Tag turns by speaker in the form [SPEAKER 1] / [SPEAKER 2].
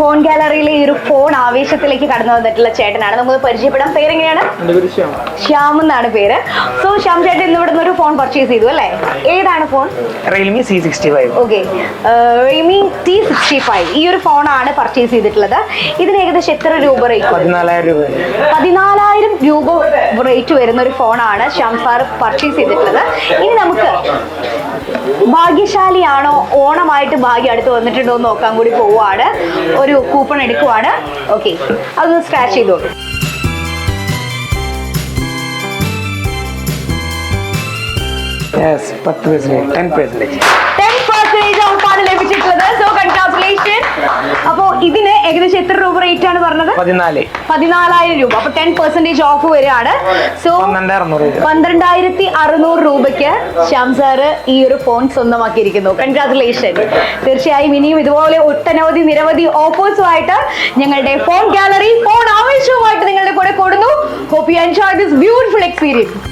[SPEAKER 1] Phone ഗാലറിയിലെ ഈ ഒരു phone ആവേശത്തിലേക്ക് കടന്നു വന്നിട്ടുള്ള ചേട്ടനാണ്. നമുക്ക് പരിചയപ്പെടാൻ പേരെങ്ങനെയാണ്?
[SPEAKER 2] ശ്യാം.
[SPEAKER 1] ശ്യാം എന്നാണ് പേര്. സോ ശ്യാം ചേട്ടൻ ഇന്ന് ഇവിടെ നിന്ന് ഒരു ഫോൺ പർച്ചേസ് ചെയ്തു അല്ലേ? ഏതാണ് phone
[SPEAKER 2] Realme C sixty five
[SPEAKER 1] okay Realme T sixty five ഈ ഒരു ഫോണാണ് പർച്ചേസ് ചെയ്തിട്ടുള്ളത്. ഇതിന് ഏകദേശം എത്ര രൂപ റേറ്റ്
[SPEAKER 2] പതിനാലായിരം രൂപ
[SPEAKER 1] പതിനാലായിരം രൂപ റേറ്റ് വരുന്ന ഒരു ഫോണാണ് ശ്യാം സാർ പർച്ചേസ് ചെയ്തിട്ടുള്ളത്. ഇനി നമുക്ക് ഭാഗ്യശാലിയാണോ? ഓണമായിട്ട് ഭാഗ്യം അടുത്ത് വന്നിട്ടുണ്ടോ എന്ന് നോക്കാൻ കൂടി പോവാണ് ഒരു കൂപ്പൺ എടുക്കുവാണ്. ഓക്കെ അതൊന്ന് സ്ക്രാച്ച് ചെയ്തോളൂ.
[SPEAKER 2] യെസ് പത്ത് percentage ten percentage
[SPEAKER 1] ten percentage ഓഫാണ് ലഭിച്ചിട്ടുള്ളത് സോ കൺഗ്രാറ്റുലേഷൻ അപ്പോൾ ഇതിന് ഏകദേശം എത്ര രൂപ റേറ്റ് ആണ് പറഞ്ഞത്?
[SPEAKER 2] പതിനാല്.
[SPEAKER 1] പതിനാലായിരം രൂപ. അപ്പൊ ടെൻ പെർസെന്റേജ് ഓഫ് വരികയാണ്. സോ പന്ത്രണ്ടായിരത്തി അറുന്നൂറ് രൂപയ്ക്ക് ശ്യാം സാറ് ഈ ഒരു ഫോൺ സ്വന്തമാക്കിയിരിക്കുന്നു. കൺഗ്രാറ്റുലേഷൻ തീർച്ചയായും ഇനിയും ഇതുപോലെ ഒട്ടനവധി നിരവധി ഓഫേഴ്സുമായിട്ട് ഞങ്ങളുടെ ഫോൺ ഗാലറി ഫോൺ ആവശ്യവുമായിട്ട് നിങ്ങളുടെ കൂടെ കൂടുന്നു. Hope you enjoy this beautiful experience